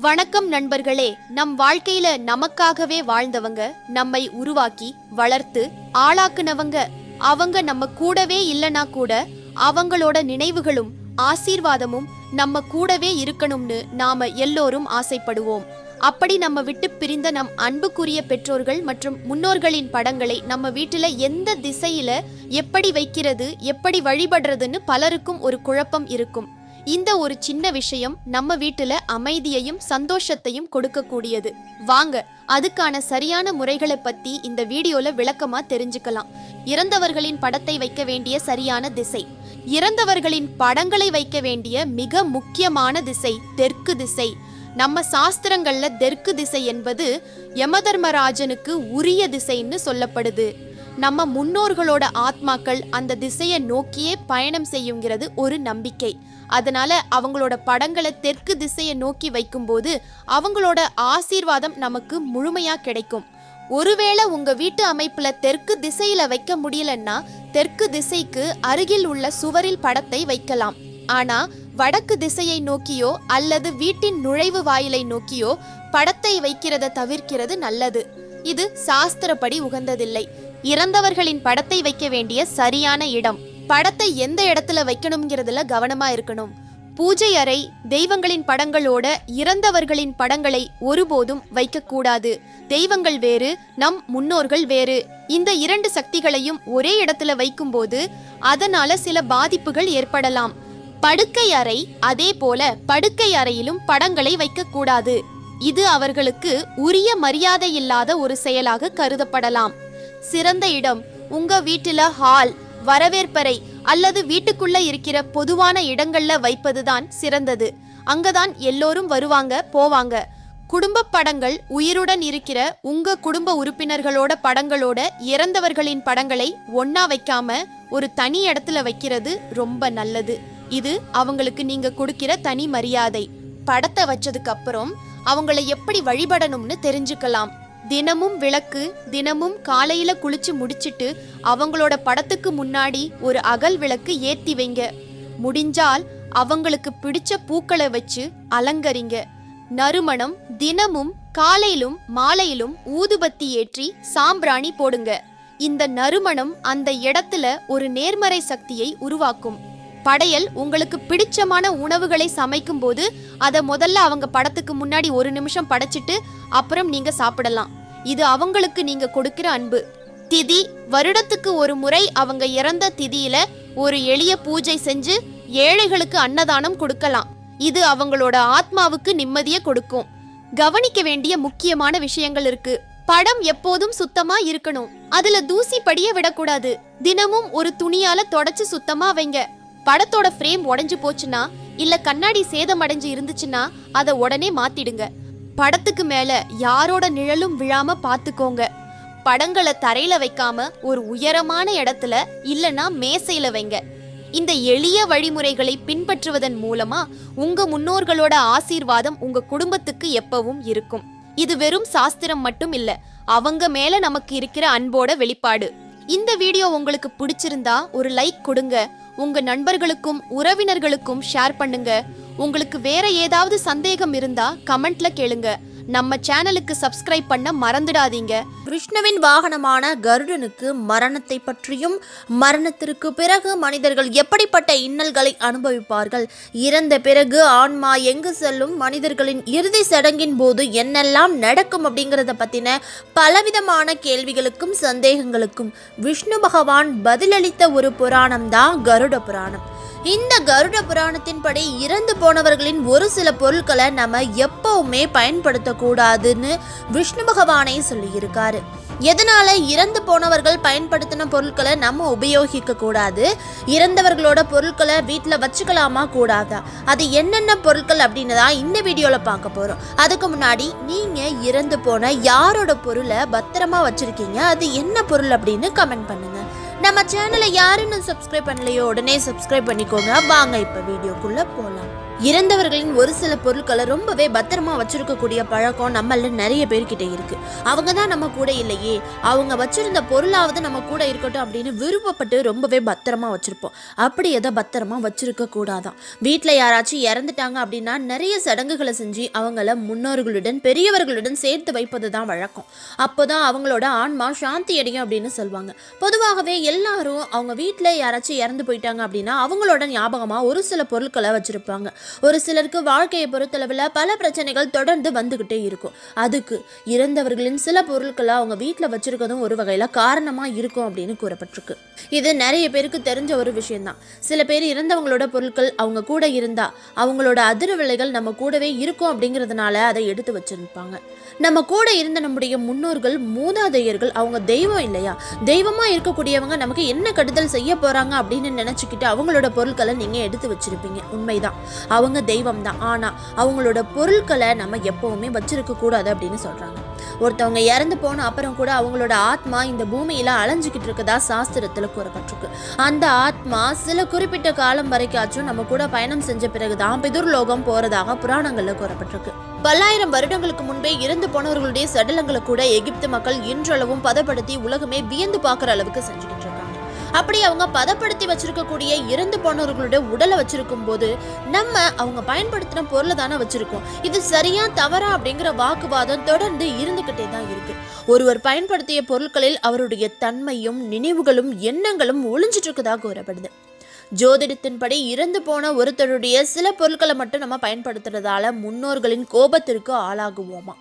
வணக்கம் நண்பர்களே நம் வாழ்க்கையில நமக்காகவே வாழ்ந்தவங்க நம்மை உருவாக்கி வளர்த்து ஆளாக்குனவங்க. அவங்க நம்ம கூடவே இல்லனா கூட அவங்களோட நினைவுகளும் ஆசீர்வாதமும் நம்ம கூடவே இருக்கணும்னு நாம எல்லோரும் ஆசைப்படுவோம். அப்படி நம்ம விட்டு பிரிந்த நம் அன்புக்குரிய பெற்றோர்கள் மற்றும் முன்னோர்களின் படங்களை நம்ம வீட்டில் எந்த திசையில எப்படி வைக்கிறது எப்படி வழிபடுறதுன்னு பலருக்கும் ஒரு குழப்பம் இருக்கும். இந்த ஒரு சின்ன விஷயம் நம்ம வீட்டுல அமைதியையும் சந்தோஷத்தையும் கொடுக்கக்கூடியது. வாங்க அதுக்கான சரியான முறைகளை பத்தி இந்த வீடியோல விளக்கமா தெரிஞ்சுக்கலாம். இறந்தவர்களின் படத்தை வைக்க வேண்டிய சரியான திசை. இறந்தவர்களின் படங்களை வைக்க வேண்டிய மிக முக்கியமான திசை தெற்கு திசை. நம்ம சாஸ்திரங்கள்ல தெற்கு திசை என்பது யமதர்மராஜனுக்கு உரிய திசைன்னு சொல்லப்படுது. நம்ம முன்னோர்களோட ஆத்மாக்கள் அந்த திசையை நோக்கியே பயணம் செய்யுங்கிறது ஒரு நம்பிக்கை. அதனால அவங்களோட படங்களை தெற்கு திசையை நோக்கி வைக்கும்போது அவங்களோட ஆசீர்வாதம் நமக்கு முழுமையா கிடைக்கும். ஒருவேளை உங்க வீட்டு அமைப்புல தெற்கு திசையில வைக்க முடியலன்னா தெற்கு திசைக்கு அருகில் உள்ள சுவரில் படத்தை வைக்கலாம். ஆனா வடக்கு திசையை நோக்கியோ அல்லது வீட்டின் நுழைவு வாயிலை நோக்கியோ படத்தை வைக்கிறத தவிர்க்கிறது நல்லது. இது சாஸ்திரப்படி உகந்ததில்லை. இறந்தவர்களின் படத்தை வைக்க வேண்டிய சரியான இடம். படத்தை எந்த இடத்துல வைக்கணுங்கிறதுல கவனமா இருக்கணும். பூஜை அறை தெய்வங்களின் படங்களோட இறந்தவர்களின் படங்களை ஒருபோதும் வைக்கக்கூடாது. தெய்வங்கள் வேறு நம் முன்னோர்கள் வேறு. இந்த இரண்டு சக்திகளையும் ஒரே இடத்துல வைக்கும்போது அதனால சில பாதிப்புகள் ஏற்படலாம். படுக்கை அறை அதே போல படுக்கை அறையிலும் படங்களை வைக்கக்கூடாது. இது அவர்களுக்கு உரிய மரியாதை இல்லாத ஒரு செயலாக கருதப்படலாம். சிறந்த இடம் உங்க வீட்டுல ஹால் வரவேற்பறை அல்லது வீட்டுக்குள்ள இருக்கிற பொதுவான இடங்கள்ல வைப்பதுதான் சிறந்தது. அங்கதான் எல்லோரும் வருவாங்க போவாங்க. குடும்ப படங்கள் உயிருடன் இருக்கிற உங்க குடும்ப உறுப்பினர்களோட படங்களோட இறந்தவர்களின் படங்களை ஒன்னா வைக்காம ஒரு தனி இடத்துல வைக்கிறது ரொம்ப நல்லது. இது அவங்களுக்கு நீங்க கொடுக்கிற தனி மரியாதை. படத்தை வச்சதுக்கு அப்புறம் அவங்கள எப்படி வழிபடணும்னு தெரிஞ்சுக்கலாம். தினமும் விளக்கு தினமும் காலையில குளிச்சு முடிச்சிட்டு அவங்களோட படத்துக்கு முன்னாடி ஒரு அகல் விளக்கு ஏத்தி வைங்க. முடிஞ்சால் அவங்களுக்கு பிடிச்ச பூக்களை வச்சு அலங்கரிங்க. நறுமணம் தினமும் காலையிலும் மாலையிலும் ஊதுபத்தி ஏற்றி சாம்பிராணி போடுங்க. இந்த நறுமணம் அந்த இடத்துல ஒரு நேர்மறை சக்தியை உருவாக்கும். படையல் உங்களுக்கு பிடிச்சமான உணவுகளை சமைக்கும் போது அதை முதல்ல அவங்க படத்துக்கு முன்னாடி ஒரு நிமிஷம் படைச்சிட்டு அப்புறம் நீங்க சாப்பிடலாம். இது அவங்களுக்கு நீங்க கொடுக்கிற அன்பு. திதி வருடத்துக்கு ஒரு முறை அவங்க இறந்த திதியில ஒரு எளிய பூஜை செஞ்சு ஏழைகளுக்கு அன்னதானம் கொடுக்கலாம். இது அவங்களோட ஆத்மாவுக்கு நிம்மதியை கொடுக்கும். கவனிக்க வேண்டிய முக்கியமான விஷயங்கள் இருக்கு. படம் எப்போதும் சுத்தமா இருக்கணும். அதுல தூசி படிய விடக்கூடாது. தினமும் ஒரு துணியால தொடச்சு சுத்தமா வைங்க. படத்தோட ஃப்ரேம் உடைஞ்சு போச்சுன்னா இல்ல கண்ணாடி சேதமடைஞ்சு இருந்துச்சுன்னா அதை உடனே மாத்திடுங்க. படத்துக்கு மேல யாரோட நிழலும் விழாம பாத்துக்கோங்க. படங்களை தரையில வைக்காம ஒரு உயரமான இடத்துல இல்லனா மேசையில வைங்க. இந்த எளிய வழிமுறைகளை பின்பற்றுவதன் மூலமா உங்க முன்னோர்களோட ஆசீர்வாதம் உங்க குடும்பத்துக்கு எப்பவும் இருக்கும். இது வெறும் சாஸ்திரம் மட்டும் இல்ல அவங்க மேல நமக்கு இருக்கிற அன்போட வெளிப்பாடு. இந்த வீடியோ உங்களுக்கு பிடிச்சிருந்தா ஒரு லைக் கொடுங்க. உங்க நண்பர்களுக்கும் உறவினர்களுக்கும் ஷேர் பண்ணுங்க. உங்களுக்கு வேற ஏதாவது சந்தேகம் இருந்தா கமெண்ட்ல கேளுங்க. நம்ம சேனலுக்கு சப்ஸ்கிரைப் பண்ண மறந்துடாதீங்க. விஷ்ணுவின் வாகனமான கருடனுக்கு மரணத்தை பற்றியும் மரணத்திற்கு பிறகு மனிதர்கள் எப்படிப்பட்ட இன்னல்களை அனுபவிப்பார்கள்? இறந்த பிறகு ஆன்மா எங்கு செல்லும்? மனிதர்களின் இறுதி சடங்கின் போது என்னெல்லாம் நடக்கும் அப்படிங்கிறத பற்றின பலவிதமான கேள்விகளுக்கும் சந்தேகங்களுக்கும் விஷ்ணு பகவான் பதிலளித்த ஒரு புராணம் தான் கருட புராணம். இந்த கருட புராணத்தின்படி இறந்து போனவர்களின் ஒரு சில பொருட்களை நம்ம எப்பவுமே பயன்படுத்தக்கூடாதுன்னு விஷ்ணு பகவானே சொல்லியிருக்காரு. எதனால இறந்து போனவர்கள் பயன்படுத்தின பொருட்களை நம்ம உபயோகிக்க கூடாது? இறந்தவர்களோட பொருட்களை வீட்டில் வச்சுக்கலாமா கூடாதா? அது என்னென்ன பொருட்கள் அப்படின்னு தான் இந்த வீடியோவில் பார்க்க போகிறோம் அதுக்கு முன்னாடி நீங்கள் இறந்து போன யாரோட பொருளை பத்திரமா வச்சுருக்கீங்க? அது என்ன பொருள் அப்படின்னு கமெண்ட் பண்ணுங்க. நம்ம சேனலை யாருன்னு சப்ஸ்கிரைப் பண்ணலையோ உடனே சப்ஸ்கிரைப் பண்ணிக்கோங்க. வாங்க இப்போ வீடியோக்குள்ளே போகலாம் இறந்தவர்களின் ஒரு சில பொருட்களை ரொம்பவே பத்திரமா வச்சிருக்கக்கூடிய பழக்கம் நம்மள நிறைய பேர்கிட்ட இருக்கு. அவங்க தான் நம்ம கூட இல்லையே. அவங்க வச்சிருந்த பொருளாவது நம்ம கூட இருக்கட்டும் அப்படின்னு விருப்பப்பட்டு ரொம்பவே பத்திரமா வச்சிருப்போம். அப்படி எதை பத்திரமா வச்சிருக்க கூடாதான். வீட்டில் யாராச்சும் இறந்துட்டாங்க அப்படின்னா நிறைய சடங்குகளை செஞ்சு அவங்கள முன்னோர்களுடன் பெரியவர்களுடன் சேர்த்து வைப்பது தான் வழக்கம். அப்போதான் அவங்களோட ஆன்மா சாந்தி அடையும் அப்படின்னு சொல்லுவாங்க பொதுவாகவே எல்லாரும் அவங்க வீட்டில் யாராச்சும் இறந்து போயிட்டாங்க அப்படின்னா அவங்களோட ஞாபகமாக ஒரு சில பொருட்களை வச்சிருப்பாங்க. ஒரு சிலருக்கு வாழ்க்கையை பொறுத்தளவில் பல பிரச்சனைகள் தொடர்ந்து வந்துக்கிட்டே இருக்கும். அதுக்கு இறந்தவர்களின் சில பொருட்களை அவங்க வீட்டில் வச்சிருக்கதும் ஒரு வகையில் காரணமாக இருக்கும் அப்படின்னு கூறப்பட்டிருக்கு. இது நிறைய பேருக்கு தெரிஞ்ச ஒரு விஷயம்தான். சில பேர் இறந்தவங்களோட பொருட்கள் அவங்க கூட இருந்தால் அவங்களோட அதிர்வலைகள் நம்ம கூடவே இருக்கும் அப்படிங்கிறதுனால அதை எடுத்து வச்சிருப்பாங்க. நம்ம கூட இருந்த நம்முடைய முன்னோர்கள் மூதாதையர்கள் அவங்க தெய்வம் இல்லையா? தெய்வமா இருக்கக்கூடியவங்க நமக்கு என்ன கெடுதல் செய்ய போறாங்க அப்படின்னு நினச்சிக்கிட்டு அவங்களோட பொருட்களை நீங்க எடுத்து வச்சிருப்பீங்க. உண்மைதான். அவங்க தெய்வம் தான் ஆனால் அவங்களோட பொருட்களை நம்ம எப்போவுமே வச்சிருக்க கூடாது அப்படின்னு சொல்கிறாங்க ஒருத்தவங்க இறந்து போன அப்புறம் கூட அவங்களோட ஆத்மா இந்த பூமியில அலைஞ்சுக்கிட்டு இருக்கதா சாஸ்திரத்துல கூறப்பட்டிருக்கு. அந்த ஆத்மா சில குறிப்பிட்ட காலம் வரைக்காச்சும் நம்ம கூட பயணம் செஞ்ச பிறகுதான் பிதுர்லோகம் போறதாக புராணங்கள்ல கூறப்பட்டிருக்கு. பல்லாயிரம் வருடங்களுக்கு முன்பே இறந்து போனவர்களுடைய சடலங்களை கூட எகிப்து மக்கள் இன்றளவும் பதப்படுத்தி உலகமே வியந்து பார்க்குற அளவுக்கு செஞ்சுக்கிட்டு அப்படி அவங்க பதப்படுத்தி வச்சிருக்கக்கூடிய இறந்து போனவர்களுடைய உடலை வச்சிருக்கும் போது நம்ம அவங்க பயன்படுத்தின பொருளை தானே வச்சிருக்கோம். இது சரியா தவறா அப்படிங்கிற வாக்குவாதம் தொடர்ந்து இருந்துகிட்டே தான் இருக்கு. ஒருவர் பயன்படுத்திய பொருட்களில் அவருடைய தன்மையும் நினைவுகளும் எண்ணங்களும் ஒளிஞ்சிட்டு இருக்கதா கூறப்படுது. ஜோதிடத்தின்படி இறந்து போன ஒருத்தருடைய சில பொருட்களை மட்டும் நம்ம பயன்படுத்துறதால முன்னோர்களின் கோபத்திற்கு ஆளாகுவோமா?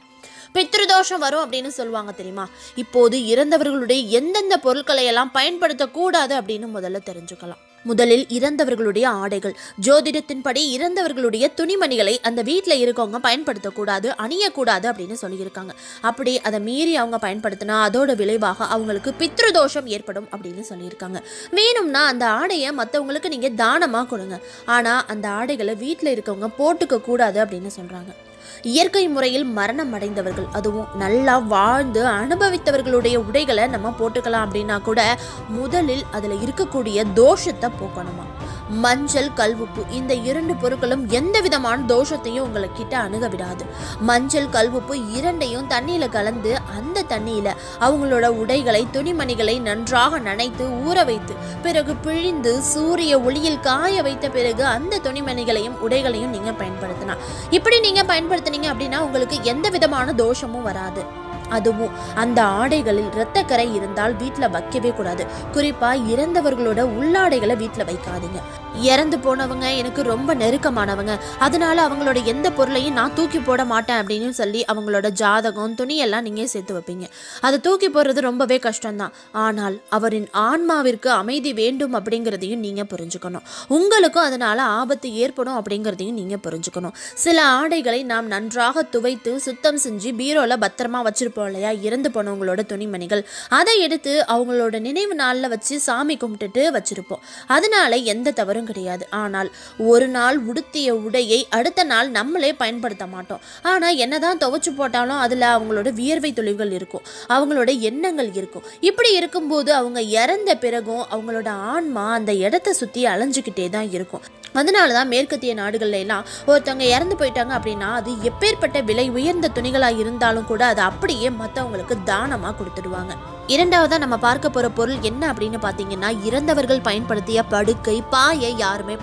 பித்ருதோஷம் வரும் அப்படின்னு சொல்லுவாங்க தெரியுமா? இப்போது இறந்தவர்களுடைய எந்தெந்த பொருட்களை எல்லாம் பயன்படுத்தக்கூடாது அப்படின்னு முதல்ல தெரிஞ்சுக்கலாம். முதலில் இறந்தவர்களுடைய ஆடைகள். ஜோதிடத்தின்படி இறந்தவர்களுடைய துணிமணிகளை அந்த வீட்டில் இருக்கவங்க பயன்படுத்தக்கூடாது அணியக்கூடாது அப்படின்னு சொல்லியிருக்காங்க. அப்படி அதை மீறி அவங்க பயன்படுத்தினா அதோட விளைவாக அவங்களுக்கு பித்ருதோஷம் ஏற்படும் அப்படின்னு சொல்லியிருக்காங்க. வேணும்னா அந்த ஆடையை மற்றவங்களுக்கு நீங்கள் தானமாக கொடுங்க. ஆனால் அந்த ஆடைகளை வீட்டில் இருக்கவங்க போட்டுக்க கூடாது அப்படின்னு சொல்கிறாங்க இயற்கை முறையில் மரணம் அடைந்தவர்கள். அதுவும் நல்லா வாழ்ந்து அனுபவித்தவர்களுடைய உடைகளை நம்ம போட்டுக்கலாம் அப்படின்னா கூட முதலில் அதில் இருக்கக்கூடிய தோஷத்தை போக்கணுமா? மஞ்சள் கல்வுப்பு இந்த இரண்டு பொருட்களும் எந்த விதமான தோஷத்தையும் உங்களை கிட்ட அணுக விடாது. மஞ்சள் கல்வுப்பு இரண்டையும் தண்ணியில கலந்து அந்த தண்ணியில அவங்களோட உடைகளை துணிமணிகளை நன்றாக நனைத்து ஊற வைத்து பிறகு பிழிந்து சூரிய ஒளியில் காய வைத்த பிறகு அந்த துணிமணிகளையும் உடைகளையும் நீங்க பயன்படுத்தலாம். இப்படி நீங்க பயன்படுத்துனீங்க அப்படின்னா உங்களுக்கு எந்த விதமான தோஷமும் வராது. அதுவும் அந்த ஆடைகளில் இரத்தக்கரை இருந்தால் வீட்டில் வைக்கவே கூடாது. குறிப்பா இறந்தவர்களோட உள்ளாடைகளை வீட்டில் வைக்காதீங்க. இறந்து போனவங்க எனக்கு ரொம்ப நெருக்கமானவங்க. அதனால அவங்களோட எந்த பொருளையும் நான் தூக்கி போட மாட்டேன் அப்படின்னு சொல்லி அவங்களோட ஜாதகம் துணியெல்லாம் நீங்க சேர்த்து வைப்பீங்க. அதை தூக்கி போடுறது ரொம்பவே கஷ்டம்தான். ஆனால் அவரின் ஆன்மாவிற்கு அமைதி வேண்டும் அப்படிங்கிறதையும் நீங்க புரிஞ்சுக்கணும். உங்களுக்கும் அதனால ஆபத்து ஏற்படும் அப்படிங்கிறதையும் நீங்க புரிஞ்சுக்கணும். சில ஆடைகளை நாம் நன்றாக துவைத்து சுத்தம் செஞ்சு பீரோல பத்திரமா வச்சிருப்போம். இல்லையா இறந்து போனவங்களோட துணிமணிகள். அதை எடுத்து அவங்களோட நினைவு நாளில் வச்சு சாமி கும்பிட்டுட்டு வச்சுருப்போம். அதனால எந்த தவறும் கிடையாது. ஆனால் ஒரு நாள் உடுத்திய உடையை அடுத்த நாள் நம்மளே பயன்படுத்த மாட்டோம். ஆனால் என்னதான் துவைச்சு போட்டாலும் அதில் அவங்களோட வியர்வை துளிகள் இருக்கும். அவங்களோட எண்ணங்கள் இருக்கும். இப்படி இருக்கும்போது அவங்க இறந்த பிறகும் அவங்களோட ஆன்மா அந்த இடத்த சுற்றி அலைஞ்சுக்கிட்டே தான் இருக்கும். அதனால தான் மேற்கத்திய நாடுகள்ல எல்லாம் ஒருத்தவங்க இறந்து போயிட்டாங்க அப்படின்னா அது எப்பேற்பட்ட விலை உயர்ந்த துணிகளாக இருந்தாலும் கூட அதை அப்படியே மற்றவங்களுக்கு தானமாக கொடுத்துடுவாங்க. இரண்டாவதாக நம்ம பார்க்க போகிற பொருள் என்ன அப்படின்னு பார்த்தீங்கன்னா இறந்தவர்கள் பயன்படுத்திய படுக்கை பாயை யாருமே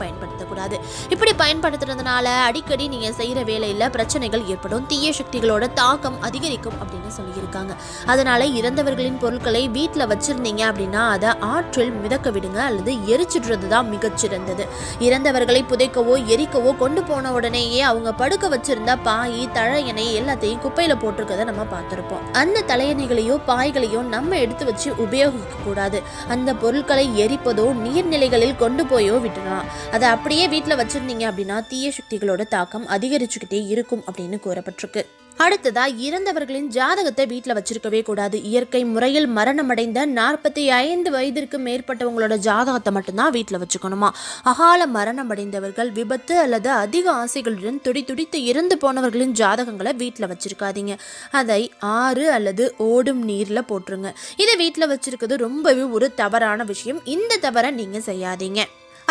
பயன்படுத்தக்கூடாது இப்படி பயன்படுத்துறதுனால அடிக்கடி நீங்க செய்யற வேலையில பிரச்சனைகள் ஏற்படும். தீய சக்திகளோட தாக்கம் அதிகரிக்கும் அப்படின்னு சொல்லியிருக்காங்க. அதனால இறந்தவர்களின் பொருட்களை வீட்டில் வச்சிருந்தீங்க அப்படின்னா அதை ஆற்றில் மிதக்க விடுங்க அல்லது எரிச்சிடுறது தான் மிகச்சிறந்தது. இறந்தவர்களை புதைக்கவோ எரிக்கவோ கொண்டு போன உடனேயே அவங்க படுக்க வச்சிருந்த பாய் தழையணை எல்லாத்தையும் குப்பையில போட்டிருக்கதை நம்ம பார்த்துருப்போம். அந்த தலையணைகளையோ பாய்களையோ நம்ம எடுத்து வச்சு உபயோகிக்க கூடாது அந்த பொருட்களை எரிப்பதோ நீர்நிலைகளில் கொண்டு போயோ விட்டுடலாம் அதை அப்படியே வீட்டில் வச்சிருந்தீங்க அப்படின்னா தீய சக்திகளோட தாக்கம் அதிகரிச்சுக்கிட்டே இருக்கும் அப்படின்னு கூறப்பட்டிருக்கு. அடுத்ததா இறந்தவர்களின் ஜாதகத்தை வீட்டில் வச்சிருக்கவே கூடாது. இயற்கை முறையில் மரணமடைந்த நாற்பத்தி ஐந்து வயதிற்கு மேற்பட்டவங்களோட ஜாதகத்தை மட்டும்தான் வீட்டில் வச்சுக்கணுமா? அகால மரணமடைந்தவர்கள் விபத்து அல்லது அதிக ஆசைகளுடன் துடி துடித்து இறந்து போனவர்களின் ஜாதகங்களை வீட்டில் வச்சிருக்காதீங்க. அதை ஆறு அல்லது ஓடும் நீரில் போட்டுருங்க. இதை வீட்டில் வச்சிருக்கிறது ரொம்பவே ஒரு தவறான விஷயம். இந்த தவறை நீங்கள் செய்யாதீங்க.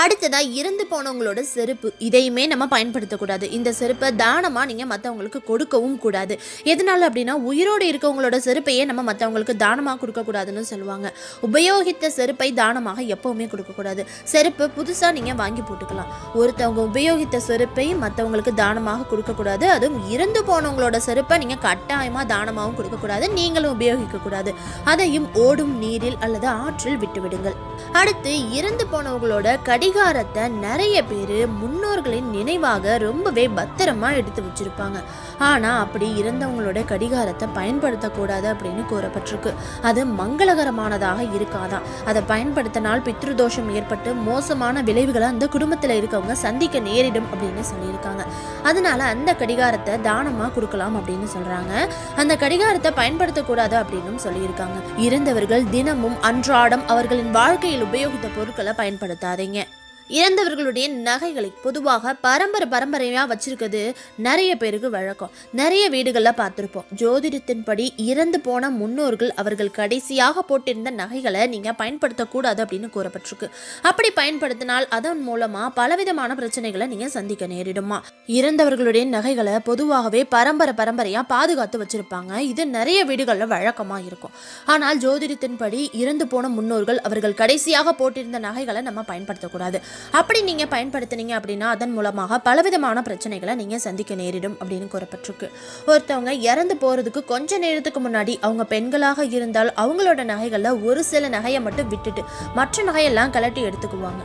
அடுத்ததாக இறந்து போனவங்களோட செருப்பு. இதையுமே நம்ம பயன்படுத்தக்கூடாது. இந்த செருப்பை தானமாக நீங்கள் மற்றவங்களுக்கு கொடுக்கவும் கூடாது. எதனால அப்படின்னா உயிரோடு இருக்கவங்களோட செருப்பையே நம்ம மற்றவங்களுக்கு தானமாக கொடுக்கக்கூடாதுன்னு சொல்லுவாங்க. உபயோகித்த செருப்பை தானமாக எப்பவுமே கொடுக்கக்கூடாது. செருப்பு புதுசாக நீங்கள் வாங்கி போட்டுக்கலாம். ஒருத்தவங்க உபயோகித்த செருப்பை மற்றவங்களுக்கு தானமாக கொடுக்கக்கூடாது. அதுவும் இறந்து போனவங்களோட செருப்பை நீங்கள் கட்டாயமாக தானமாகவும் கொடுக்கக்கூடாது. நீங்களும் உபயோகிக்கக்கூடாது. அதையும் ஓடும் நீரில் அல்லது ஆற்றில் விட்டுவிடுங்கள். அடுத்து இறந்து போனவங்களோட கடி கடிகாரத்தை நிறைய பேர் முன்னோர்களின் நினைவாக ரொம்பவே பத்திரமா எடுத்து வச்சிருப்பாங்க. ஆனா அப்படி இறந்தவங்களோட கடிகாரத்தை பயன்படுத்தக்கூடாது அப்படின்னு கூறப்பட்டிருக்கு. அது மங்களகரமானதாக இருக்காதான். அதை பயன்படுத்தினால் பித்ருதோஷம் ஏற்பட்டு மோசமான விளைவுகளை அந்த குடும்பத்தில் இருக்கவங்க சந்திக்க நேரிடும் அப்படின்னு சொல்லியிருக்காங்க. அதனால அந்த கடிகாரத்தை தானமாக கொடுக்கலாம் அப்படின்னு சொல்றாங்க. அந்த கடிகாரத்தை பயன்படுத்தக்கூடாது அப்படின்னும் சொல்லியிருக்காங்க. இறந்தவர்கள் தினமும் அன்றாடம் அவர்களின் வாழ்க்கையில் உபயோகித்த பொருட்களை பயன்படுத்தாதீங்க. இறந்தவர்களுடைய நகைகளை பொதுவாக பரம்பரை பரம்பரையாக வச்சிருக்கிறது. நிறைய பேருக்கு வழக்கம். நிறைய வீடுகளில் பார்த்துருப்போம். ஜோதிடத்தின்படி இறந்து போன முன்னோர்கள் அவர்கள் கடைசியாக போட்டிருந்த நகைகளை நீங்கள் பயன்படுத்தக்கூடாது அப்படின்னு கூறப்பட்டிருக்கு. அப்படி பயன்படுத்தினால் அதன் மூலமாக பலவிதமான பிரச்சனைகளை நீங்கள் சந்திக்க நேரிடுமா? இறந்தவர்களுடைய நகைகளை பொதுவாகவே பரம்பரை பரம்பரையாக பாதுகாத்து வச்சுருப்பாங்க. இது நிறைய வீடுகளில் வழக்கமாக இருக்கும். ஆனால் ஜோதிடத்தின்படி இறந்து போன முன்னோர்கள் அவர்கள் கடைசியாக போட்டிருந்த நகைகளை நம்ம பயன்படுத்தக்கூடாது. அப்படி நீங்கள் பயன்படுத்துனீங்க அப்படின்னா அதன் மூலமாக பலவிதமான பிரச்சனைகளை நீங்கள் சந்திக்க நேரிடும் அப்படின்னு கூறப்பட்டிருக்கு. ஒருத்தவங்க இறந்து போகிறதுக்கு கொஞ்ச நேரத்துக்கு முன்னாடி அவங்க பெண்களாக இருந்தால் அவங்களோட நகைகளில் ஒரு சில நகையை மட்டும் விட்டுட்டு மற்ற நகையெல்லாம் கலட்டி எடுத்துக்குவாங்க.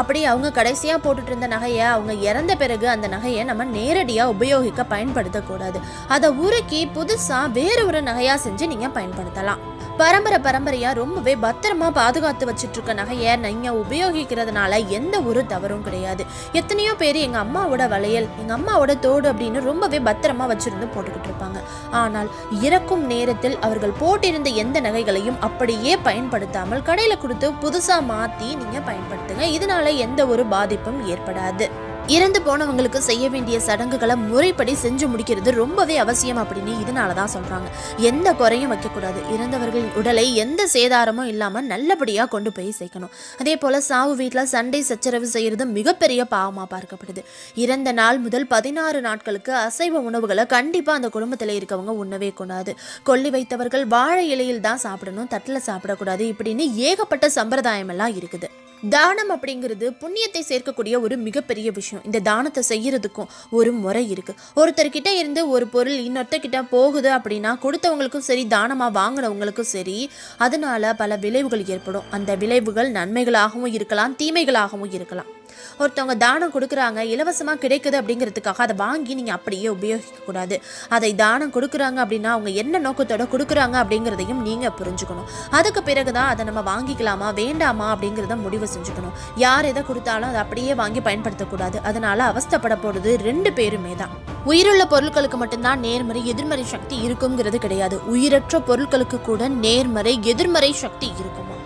அப்படி அவங்க கடைசியாக போட்டுட்டு இருந்த நகையை அவங்க இறந்த பிறகு அந்த நகையை நம்ம நேரடியாக உபயோகிக்க பயன்படுத்தக்கூடாது. அதை உருக்கி புதுசாக வேறு ஒரு நகையாக செஞ்சு நீங்கள் பயன்படுத்தலாம். பரம்பரை பரம்பரையாக ரொம்பவே பத்திரமா பாதுகாத்து வச்சுட்ருக்க இருக்க நகையை நீங்கள் உபயோகிக்கிறதுனால எந்த ஒரு தவறும் கிடையாது. எத்தனையோ பேர் எங்கள் அம்மாவோட வளையல் எங்கள் அம்மாவோட தோடு அப்படின்னு ரொம்பவே பத்திரமா வச்சுருந்து போட்டுக்கிட்டு இருப்பாங்க. ஆனால் இறக்கும் நேரத்தில் அவர்கள் போட்டிருந்த எந்த நகைகளையும் அப்படியே பயன்படுத்தாமல் கடையில் கொடுத்து புதுசாக மாற்றி நீங்கள் பயன்படுத்துங்க. இதனால எந்த ஒரு பாதிப்பும் ஏற்படாது. இறந்து போனவங்களுக்கு செய்ய வேண்டிய சடங்குகளை முறைப்படி செஞ்சு முடிக்கிறது ரொம்பவே அவசியம் அப்படின்னு இதனால தான் சொல்றாங்க. எந்த குறையும் வைக்கக்கூடாது. இறந்தவர்களின் உடலை எந்த சேதாரமும் இல்லாமல் நல்லபடியாக கொண்டு போய் சேர்க்கணும். அதே போல் சாவு வீட்டில் சண்டை சச்சரவு செய்கிறது மிகப்பெரிய பாவமாக பார்க்கப்படுது. இறந்த நாள் முதல் பதினாறு நாட்களுக்கு அசைவ உணவுகளை கண்டிப்பாக அந்த குடும்பத்தில் இருக்கவங்க உண்ணவே கூடாது. கொல்லி வைத்தவர்கள் வாழை இலையில் தான் சாப்பிடணும் தட்டில் சாப்பிடக்கூடாது இப்படின்னு ஏகப்பட்ட சம்பிரதாயமெல்லாம் இருக்குது. தானம் அப்படிங்கிறது புண்ணியத்தை சேர்க்கக்கூடிய ஒரு மிகப்பெரிய விஷயம். இந்த தானத்தை செய்யறதுக்கும் ஒரு முறை இருக்கு. ஒருத்தர்கிட்ட இருந்து ஒரு பொருள் இன்னொருத்தர்கிட்ட போகுது அப்படின்னா கொடுத்தவங்களுக்கும் சரி தானமா வாங்கினவங்களுக்கும் சரி அதனால பல விளைவுகள் ஏற்படும். அந்த விளைவுகள் நன்மைகளாகவும் இருக்கலாம் தீமைகளாகவும் இருக்கலாம். ஒருத்தவங்க தானம் கொடுக்குறாங்க இலவசமாக கிடைக்குது அப்படிங்கிறதுக்காக அதை வாங்கி நீங்கள் அப்படியே உபயோகிக்கக்கூடாது அதை தானம் கொடுக்குறாங்க அப்படின்னா அவங்க என்ன நோக்கத்தோட கொடுக்குறாங்க அப்படிங்கிறதையும் நீங்கள் புரிஞ்சுக்கணும். அதுக்கு பிறகு தான் அதை நம்ம வாங்கிக்கலாமா வேண்டாமா அப்படிங்கிறத முடிவு செஞ்சுக்கணும். யார் எதை கொடுத்தாலும் அதை அப்படியே வாங்கி பயன்படுத்தக்கூடாது. அதனால் அவஸ்தப்பட போகிறது ரெண்டு பேருமே தான். உயிருள்ள பொருட்களுக்கு மட்டும்தான் நேர்மறை எதிர்மறை சக்தி இருக்குங்கிறது கிடையாது. உயிரற்ற பொருட்களுக்கு கூட நேர்மறை எதிர்மறை சக்தி இருக்குமா?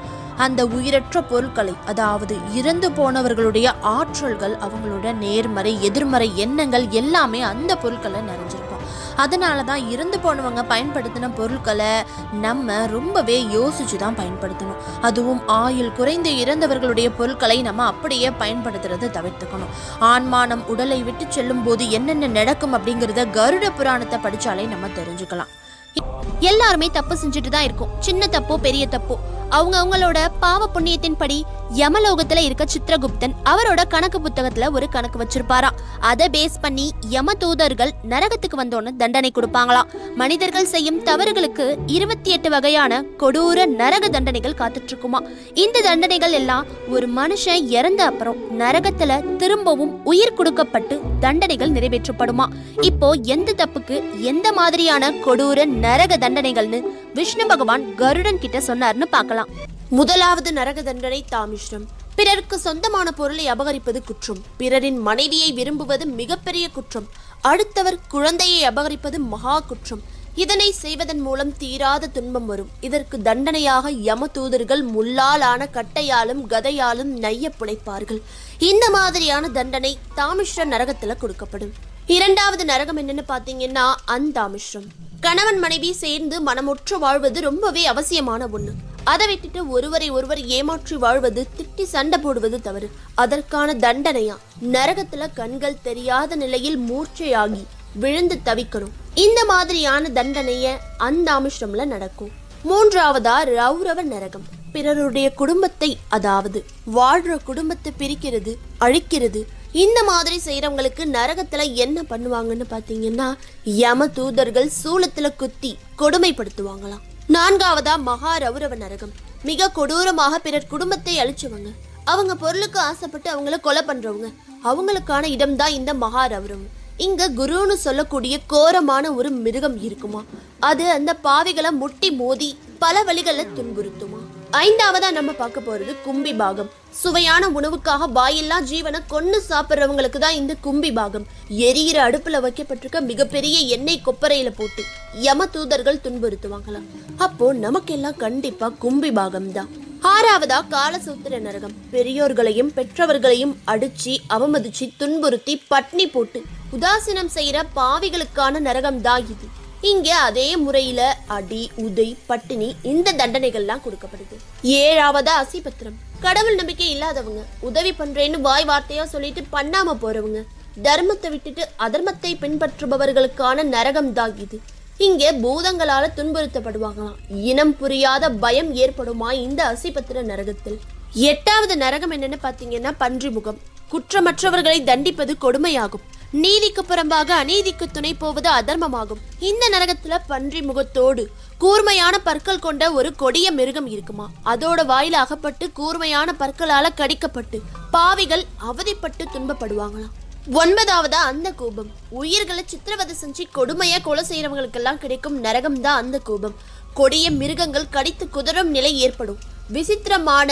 அந்த உயிரற்ற பொருட்களை அதாவது இறந்து போனவர்களுடைய ஆற்றல்கள் அவங்களோட நேர்மறை எதிர்மறை எண்ணங்கள் எல்லாமே அந்த பொருட்களை நிறைஞ்சிருக்கும். அதனால தான் இறந்து போனவங்க பயன்படுத்தின பொருட்களை நம்ம ரொம்பவே யோசிச்சு தான் பயன்படுத்தணும். அதுவும் ஆயுள் குறைந்து இறந்தவர்களுடைய பொருட்களை நம்ம அப்படியே பயன்படுத்துறதை தவிர்த்துக்கணும். ஆன்மானம் உடலை விட்டு செல்லும் போது என்னென்ன நடக்கும் அப்படிங்கிறத கருட புராணத்தை படித்தாலே நம்ம தெரிஞ்சுக்கலாம். எல்லாருமே தப்பு செஞ்சுட்டு தான் இருக்கும். சின்ன தப்போ பெரிய தப்போ அவங்க அவங்களோட பாவ புண்ணியத்தின் படி யமலோகத்துல இருக்க சித்திரகுப்தன் அவரோட கணக்கு புத்தகத்துல ஒரு கணக்கு வச்சிருப்பாராம். அதை பேஸ் பண்ணி யம தூதர்கள் நரகத்துக்கு வந்தோன்னு தண்டனை கொடுப்பாங்களாம். மனிதர்கள் செய்யும் தவறுகளுக்கு இருபத்தி எட்டு வகையான கொடூர நரக தண்டனைகள் காத்துட்டு இருக்குமா இந்த தண்டனைகள் எல்லாம் ஒரு மனுஷன் இறந்த அப்புறம் நரகத்துல திரும்பவும் உயிர் கொடுக்கப்பட்டு தண்டனைகள் நிறைவேற்றப்படுமா இப்போ எந்த தப்புக்கு எந்த மாதிரியான கொடூர நரக தண்டனைகள்னு விஷ்ணு பகவான் கருடன் கிட்ட சொன்னார்னு பார்க்கலாம். முதலாவது நரக தண்டனை தாமிஷ்டம் பிறருக்கு சொந்தமான பொருளை அபகரிப்பது குற்றம். பிறரின் மனைவியை விரும்புவது மிகப்பெரிய குற்றம். அடுத்தவர் குழந்தையை அபகரிப்பது மகா குற்றம். இதனை செய்வதன் மூலம் தீராத துன்பம் வரும். இதற்கு தண்டனையாக யம தூதர்கள் முள்ளாலான கட்டையாலும் கதையாலும் நைய புழைப்பார்கள் இந்த மாதிரியான தண்டனை தாமிஷ்ட நரகத்தில் கொடுக்கப்படும். இரண்டாவது நரகம் என்னன்னு பாத்தீங்கன்னா அந்தாமிஷ்ரம். கணவன் மனைவி சேர்ந்து மனமுற்று வாழ்வது ரொம்பவே அவசியமான ஒண்ணு. அதை விட்டுட்டு ஒருவரை ஒருவர் ஏமாற்றி வாழ்வது திட்டி சண்டை போடுவது தவறு. அதற்கான தண்டனையா? நரகத்துல கண்கள் தெரியாத நிலையில் மூர்ச்சையாகி விழுந்து தவிக்கணும். இந்த மாதிரியான தண்டனைய அந்த நடக்கும். மூன்றாவதா ரௌரவ நரகம். பிறருடைய குடும்பத்தை அதாவது வாழ்ற குடும்பத்தை பிரிக்கிறது அழிக்கிறது இந்த மாதிரி செய்கிறவங்களுக்கு நரகத்தில் என்ன பண்ணுவாங்கன்னு பார்த்தீங்கன்னா யம தூதர்கள் சூளத்தில் குத்தி கொடுமைப்படுத்துவாங்களாம். நான்காவதா மகா ரௌரவ நரகம். மிக கொடூரமாக பிறர் குடும்பத்தை அழிச்சவங்க. அவங்க பொருளுக்கு ஆசைப்பட்டு அவங்கள கொலை பண்றவங்க. அவங்களுக்கான இடம்தான் இந்த மகா ரௌரவம். இங்க குருன்னு சொல்லக்கூடிய கோரமான ஒரு மிருகம் இருக்குமா? அது அந்த பாவிகளை முட்டி மோதி பல வழிகளை துன்புறுத்துமா? ஐந்தாவதா நம்ம பார்க்க போறது கும்பி பாகம். சுவையான உணவுக்காக வாயில்லா ஜீவனை கொன்னு சாப்பிட்றவங்களுக்கு தான் இந்த கும்பி பாகம். எரியிற அடுப்புல வைக்கப்பட்டிருக்க மிகப்பெரிய எண்ணெய் கொப்பரையில போட்டு யம தூதர்கள் துன்புறுத்துவாங்களாம் அப்போ நமக்கெல்லாம் கண்டிப்பா கும்பி பாகம் தான். ஆறாவதா காலசூத்திர நரகம். பெரியோர்களையும் பெற்றவர்களையும் அடிச்சு அவமதிச்சு துன்புறுத்தி பட்னி போட்டு உதாசீனம் செய்யற பாவிகளுக்கான நரகம் தான் இது. இங்க அதே முறையில அடி உதை பட்டினி இந்த தண்டனைகள்லாம் கொடுக்கப்படுது. ஏழாவதா அசிபத்திரம் கடவுள் நம்பிக்கை இல்லாதவங்க உதவி பண்றேன்னு வாய் வார்த்தையா சொல்லிட்டு பண்ணாம போறவங்க தர்மத்தை விட்டுட்டு அதர்மத்தை பின்பற்றுபவர்களுக்கான நரகம் தான் இது. இங்கே பூதங்களால துன்புறுத்தப்படுவாங்களாம். இனம் புரியாத பயம் ஏற்படுமா இந்த அசிபத்திர நரகத்தில்? எட்டாவது நரகம் என்னன்னு பாத்தீங்கன்னா பன்றி முகம் குற்றமற்றவர்களை தண்டிப்பது கொடுமையாகும். நீதிக்கு புறம்பாக அநீதிக்கு துணை போவது அதர்மமாகும். இந்த நரகத்துல பன்றி முகத்தோடு கூர்மையான பற்கள் கொண்ட ஒரு கொடிய மிருகம் இருக்குமா? அதோட வாயில அகப்பட்டு கூர்மையான பற்களால கடிக்கப்பட்டு பாவிகள் அவதிப்பட்டு துன்பப்படுவாங்களாம். ஒன்பதாவதா அந்த கோபம். உயிர்களை சித்திரவதை செஞ்சு கொடுமையா கொலை செய்யறவங்களுக்கெல்லாம் கிடைக்கும் நரகம் தான் அந்த கோபம். கொடிய மிருகங்கள் கடித்து குதறும் நிலை ஏற்படும். விசித்திரமான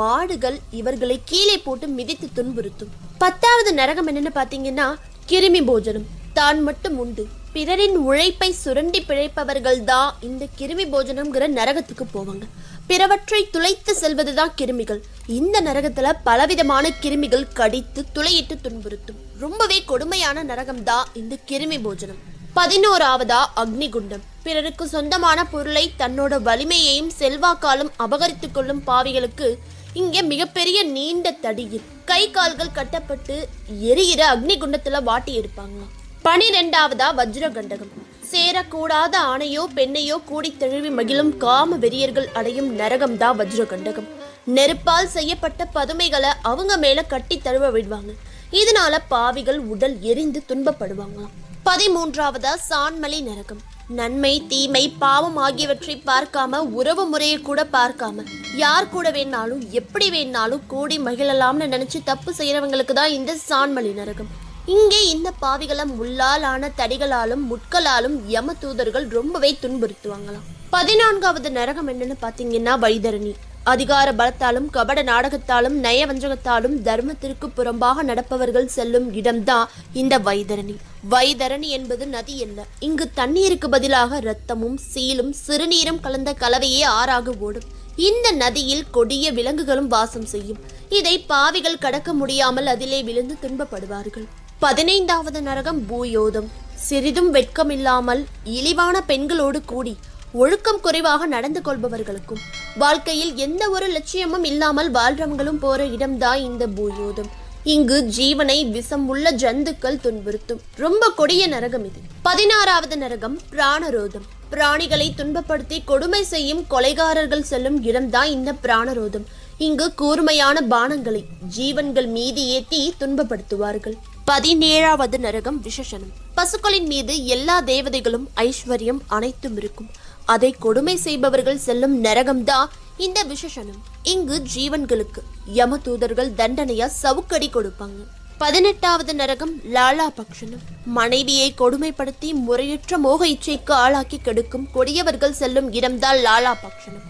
மாடுகள் இவர்களை கீழே போட்டு மிதித்து துன்புறுத்தும். பத்தாவது நரகம் என்னன்னு பாத்தீங்கன்னா கிருமி போஜனம். தான் மட்டும் உண்டு. பிறரின் உழைப்பை சுரண்டி பிழைப்பவர்கள் தான் இந்த கிருமி போஜனம்ங்கிற நரகத்துக்கு போவாங்க. பிறவற்றை துளைத்து செல்வதுதான் கிருமிகள். இந்த நரகத்துல பலவிதமான கிருமிகள் கடித்து துளையிட்டு துன்புறுத்தும். ரொம்பவே கொடுமையான நரகம் தான் இந்த கிருமி போஜனம். பதினோராவதா அக்னிகுண்டம். பிறருக்கு சொந்தமான பொருளை தன்னோட வலிமையையும் செல்வாக்காலும் அபகரித்துக் கொள்ளும் பாவிகளுக்கு இங்கே மிகப்பெரிய நீண்ட தடியில் கை கால்கள் கட்டப்பட்டு எரியிற அக்னி குண்டத்தில் வாட்டி எடுப்பாங்களாம். பனிரெண்டாவதா வஜ்ரகண்டகம். சேரக்கூடாத ஆணையோ பெண்ணையோ கூடி தழுவி மகிழும் காம வெறியர்கள் அடையும் நரகம் தான் வஜ்ரகண்டகம். நெருப்பால் செய்யப்பட்ட பதுமைகளை அவங்க மேல கட்டி தழுவ விடுவாங்க. இதனால பாவிகள் உடல் எரிந்து துன்பப்படுவாங்களாம். பதிமூன்றாவதா சான்மலை நரகம். நன்மை தீமை பாவம் ஆகியவற்றை பார்க்காம உறவு முறையை கூட பார்க்காம யார் கூட வேணாலும் எப்படி வேணாலும் கூடி மகிழலாம்னு நினைச்சு தப்பு செய்யறவங்களுக்கு தான் இந்த சான்மலி நரகம். இங்கே இந்த பாவிகளை உள்ளாலான தடிகளாலும் முட்களாலும் யம தூதர்கள் ரொம்பவே துன்புறுத்துவாங்களாம். பதினான்காவது நரகம் என்னன்னு பாத்தீங்கன்னா வைதரணி அதிகார பலத்தாலும் கபட நாடகத்தாலும் நயவஞ்சகத்தாலும் தர்மத்திற்கு புறம்பாக நடப்பவர்கள் செல்லும் இடம்தான் இந்த வைதரணி வைதரணி என்பது நதி அல்ல இங்கு தண்ணீருக்கு பதிலாக இரத்தமும் சீலும் சிறுநீரும் கலந்த கலவையே ஆறாக ஓடும். இந்த நதியில் கொடிய விலங்குகளும் வாசம் செய்யும். இதை பாவிகள் கடக்க முடியாமல் அதிலே விழுந்து துன்பப்படுவார்கள். பதினைந்தாவது நரகம் பூயோதம். சிறிதும் வெட்கமில்லாமல் இழிவான பெண்களோடு கூடி ஒழுக்கம் குறைவாக நடந்து கொள்பவர்களுக்கும் வாழ்க்கையில் எந்த ஒரு லட்சியமும் இல்லாமல் வாழ்றவங்களும் போற இடம்தான் இந்த பூயோதம். இங்கு ஜீவனை விஷம் உள்ள ஜந்துக்கள் துன்புறுத்தும். ரொம்ப கொடிய நரகம் இது. பதினாறாவது நரகம் பிராணரோதம். பிராணிகளை துன்பப்படுத்தி கொடுமை செய்யும் கொலைகாரர்கள் செல்லும் இடம்தான் இந்த பிராணரோதம். இங்கு கூர்மையான பானங்களை ஜீவன்கள் மீது ஏற்றி துன்பப்படுத்துவார்கள். பதினேழாவது நரகம் விசேஷனம். பசுக்களின் மீது எல்லா தேவதைகளும் ஐஸ்வர்யம் அனைத்தும் இருக்கும். அதை கொடுமை செய்பவர்கள் செல்லும் நரகம்தான் இந்த விசேஷனம் இங்கு ஜீவன்களுக்கு யம தூதர்கள் தண்டனையா சவுக்கடி கொடுப்பாங்க. பதினெட்டாவது நரகம் லாலா பக்ஷனம் மனைவியை கொடுமைப்படுத்தி முறையற்ற மோக இச்சைக்கு ஆளாக்கி கெடுக்கும் கொடியவர்கள் செல்லும் இடம்தான் லாலா பக்ஷனம்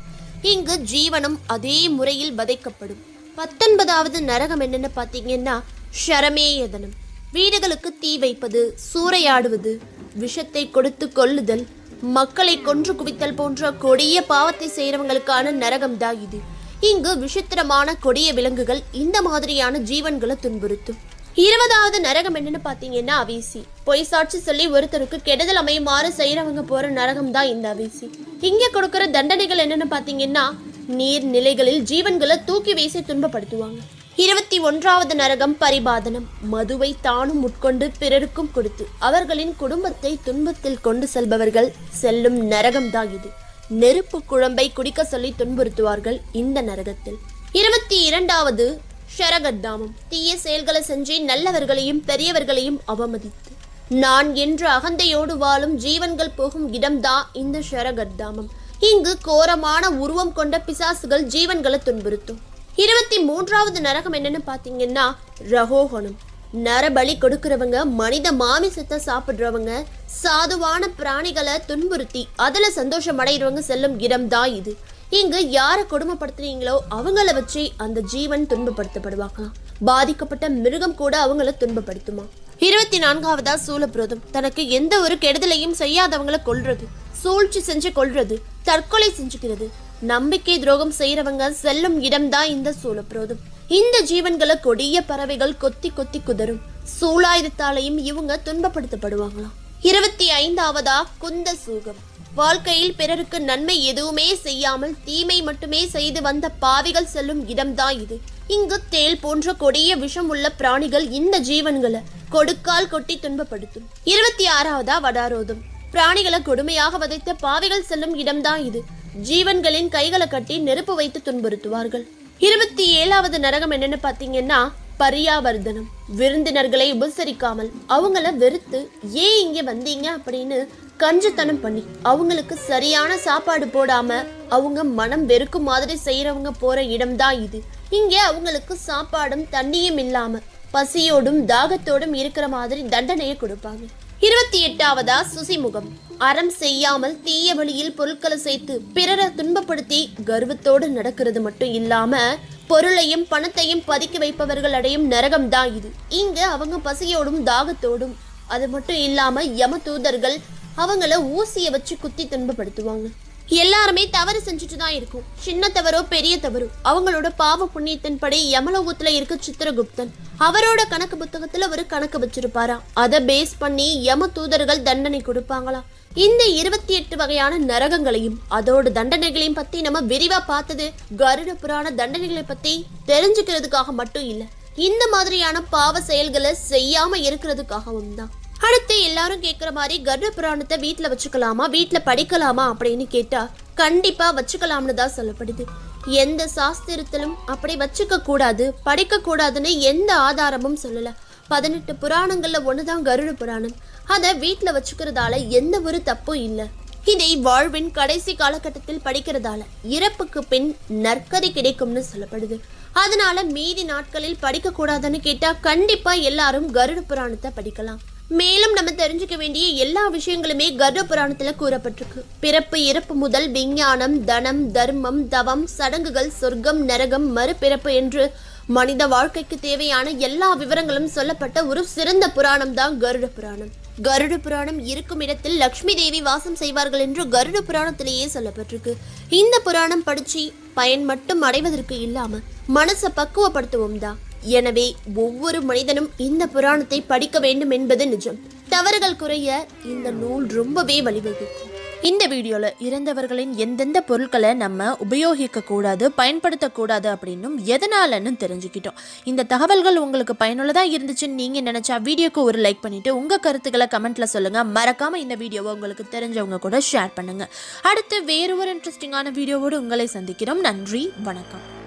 இங்கு ஜீவனம் அதே முறையில் வதைக்கப்படும். பத்தொன்பதாவது நரகம் என்னன்னு பார்த்தீங்கன்னா ஷரமேயதனம். வீடுகளுக்கு தீ வைப்பது சூறையாடுவது விஷத்தை கொடுத்து கொள்ளுதல் மக்களை கொன்று குவித்தல் போன்ற கொடிய பாவத்தை செய்கிறவங்களுக்கான நரகம் தான் இது. இங்கு விசித்திரமான கொடிய விலங்குகள் இந்த மாதிரியான ஜீவன்களை துன்புறுத்தும். இருபதாவது நரகம் என்னன்னு பாத்தீங்கன்னா அவிசி. பொய் சாட்சி சொல்லி ஒருத்தருக்கு கெடுதல் அமையுமாறு செய்யறவங்க போற நரகம் தான் இந்த அவிசி. இங்க கொடுக்கிற தண்டனைகள் என்னன்னு பாத்தீங்கன்னா நீர்நிலைகளில் ஜீவன்களை தூக்கி வீசி துன்பப்படுத்துவாங்க. இருபத்தி ஒன்றாவது நரகம் பரிபாதனம். மதுவை தானும் உட்கொண்டு பிறருக்கும் கொடுத்து அவர்களின் குடும்பத்தை துன்பத்தில் கொண்டு செல்பவர்கள் செல்லும் நரகம்தான் இது. நெருப்பு குழம்பை குடிக்க சொல்லி துன்புறுத்துவார்கள் இந்த நரகத்தில். இருபத்தி இரண்டாவது ஷரகத்தாமம் தீய செயல்களை செஞ்சு நல்லவர்களையும் பெரியவர்களையும் அவமதித்து. நான் என்று அகந்தையோடு வாழும் ஜீவன்கள் போகும் இடம்தான் இந்த ஷரகத்தாமம் இங்கு கோரமான உருவம் கொண்ட பிசாசுகள் ஜீவன்களை துன்புறுத்தும். இருபத்தி மூன்றாவது நரகம் என்னன்னு பார்த்தீங்கன்னா ரகோகணம். நரபலி கொடுக்கறவங்க மனித மாமிசத்தை சாப்பிடுறவங்க சாதுவான பிராணிகளை துன்புறுத்தி அதில் சந்தோஷம் அடைகிறவங்க செல்லும் இடம்தான் இது. இங்கு யாரை கொடுமைப்படுத்துறீங்களோ அவங்கள வச்சு அந்த ஜீவன் துன்பப்படுத்தப்படுவாங்களாம் பாதிக்கப்பட்ட மிருகம் கூட அவங்கள துன்பப்படுத்துமா? இருபத்தி நான்காவதா சூலபிரோதம். தனக்கு எந்த ஒரு கெடுதலையும் செய்யாதவங்கள கொல்றது. சூழ்ச்சி செஞ்சு கொல்றது. தற்கொலை செஞ்சுக்கிறது. நம்பிக்கை துரோகம் செய்யறவங்க செல்லும் இடம்தான் இந்த சூலபிரோதம் இந்த ஜீவன்களை கொடிய பறவைகள் கொத்தி கொத்தி குதறும். சூலாயுதத்தாலையும் இவங்க துன்பப்படுத்தப்படுவாங்களாம் இருபத்தி ஐந்தாவதா குந்த சூகம். வாழ்க்கையில் பிறருக்கு நன்மை எதுவுமே செய்யாமல் தீமை மட்டுமே செய்து வந்த பாவிகள் செல்லும் இடம்தான் இது. இங்கு தேள் போன்ற கொடிய விஷம் உள்ள பிராணிகள் இந்த ஜீவன்களை கொடுக்கால் கொட்டி துன்பப்படுத்தும். இருபத்தி ஆறாவதா வடாரோதம். பிராணிகளை கொடுமையாக வதைத்த பாவிகள் செல்லும் இடம்தான் இது. ஜீவன்களின் கைகளை கட்டி நெருப்பு வைத்து துன்புறுத்துவார்கள். இருபத்தி ஏழாவது நரகம் என்னன்னு பாத்தீங்கன்னா பரியாவர்தனம். விருந்தினர்களை உபசரிக்காமல் அவங்கள வெறுத்து ஏன் இங்க வந்தீங்க? அப்படின்னு கஞ்சத்தனம் பண்ணி அவங்களுக்கு சரியான சாப்பாடு போடாம அவங்க மனம் வெறுக்கும் மாதிரி செய்யறவங்க போற இடம்தான் இது. இங்கே அவங்களுக்கு சாப்பாடும் தண்ணியும் இல்லாம பசியோடும் தாகத்தோடும் இருக்கிற மாதிரி தண்டனையை கொடுப்பாங்க. இருபத்தி எட்டாவதா சுசிமுகம். அறம் செய்யாமல் தீய வழியில் பொருட்களை சேர்த்து பிறரை துன்பப்படுத்தி கர்வத்தோடு நடக்கிறது மட்டும் இல்லாம பொருளையும் பணத்தையும் பதுக்கி வைப்பவர்கள் அடையும் நரகம் தான் இது. இங்க அவங்க பசியோடும் தாகத்தோடும். அது மட்டும் இல்லாம யம தூதர்கள் அவங்கள ஊசிய வச்சு குத்தி துன்பப்படுத்துவாங்க. எல்லாருமே தவறு செஞ்சுட்டு தான் இருக்கும். சின்ன தவறோ பெரிய தவறோ. அவங்களோட பாவ புண்ணியத்தின் படி யமலோகத்துல இருக்க சித்திரகுப்தன். அவரோட கணக்கு புத்தகத்துல ஒரு கணக்கு வச்சிருப்பாரா? அதை பேஸ் பண்ணி யம தூதர்கள் தண்டனை கொடுப்பாங்களா? இந்த இருபத்தி எட்டு வகையான நரகங்களையும் அதோட தண்டனைகளையும் பத்தி நம்ம விரிவா பார்த்தது கருட புராண தண்டனைகளை பத்தி தெரிஞ்சுக்கிறதுக்காக மட்டும் இல்ல. இந்த மாதிரியான பாவ செயல்களை செய்யாம இருக்கிறதுக்காகவும் தான். அடுத்து எல்லாரும் கேட்குற மாதிரி கருட புராணத்தை வச்சுக்கலாமா? வீட்டில் படிக்கலாமா? அப்படின்னு கேட்டால் கண்டிப்பாக வச்சுக்கலாம்னு தான் சொல்லப்படுது. எந்த சாஸ்திரத்திலும் அப்படி வச்சுக்க கூடாது படிக்க கூடாதுன்னு எந்த ஆதாரமும் சொல்லலை. பதினெட்டு புராணங்களில் ஒன்று தான் கருட புராணம். அதை வீட்டில் வச்சுக்கிறதால எந்த ஒரு தப்பும் இல்லை. இதை வாழ்வின் கடைசி காலகட்டத்தில் படிக்கிறதால இறப்புக்கு பின் நற்கதி கிடைக்கும்னு சொல்லப்படுது. அதனால மீதி நாட்களில் படிக்கக்கூடாதுன்னு கேட்டால் கண்டிப்பாக எல்லாரும் கருட புராணத்தை படிக்கலாம். மேலும் நம்ம தெரிஞ்சுக்க வேண்டிய எல்லா விஷயங்களுமே கருட புராணத்துல கூறப்பட்டிருக்கு. பிறப்பு இறப்பு முதல் விஞ்ஞானம் தனம் தர்மம் தவம் சடங்குகள் சொர்க்கம் நரகம் மறுபிறப்பு என்று மனித வாழ்க்கைக்கு தேவையான எல்லா விவரங்களும் சொல்லப்பட்ட ஒரு சிறந்த புராணம் தான் கருட புராணம். கருட புராணம் இருக்கும் இடத்தில் லக்ஷ்மி தேவி வாசம் செய்வார்கள் என்று கருட புராணத்திலேயே சொல்லப்பட்டிருக்கு. இந்த புராணம் படிச்சு பயன் மட்டும் அடைவதற்கு இல்லாம மனசை பக்குவப்படுத்துவோம் தான். எனவே ஒவ்வொரு மனிதனும் இந்த புராணத்தை படிக்க வேண்டும் என்பது நிஜம். தவறுகள் குறைய இந்த நூல் ரொம்பவே வழிவகுக்கும். இந்த வீடியோவில் இறந்தவர்களின் எந்தெந்த பொருட்களை நம்ம உபயோகிக்க கூடாது பயன்படுத்தக்கூடாது அப்படின்னும் எதனாலன்னு தெரிஞ்சுக்கிட்டோம். இந்த தகவல்கள் உங்களுக்கு பயனுள்ளதாக இருந்துச்சுன்னு நீங்கள் நினச்சா வீடியோக்கு ஒரு லைக் பண்ணிவிட்டு உங்கள் கருத்துக்களை கமெண்ட்டில் சொல்லுங்கள் மறக்காமல் இந்த வீடியோவை உங்களுக்கு தெரிஞ்சவங்க கூட ஷேர் பண்ணுங்கள் அடுத்து வேறு ஒரு இன்ட்ரெஸ்டிங்கான வீடியோவோடு உங்களை சந்திக்கிறோம். நன்றி வணக்கம்.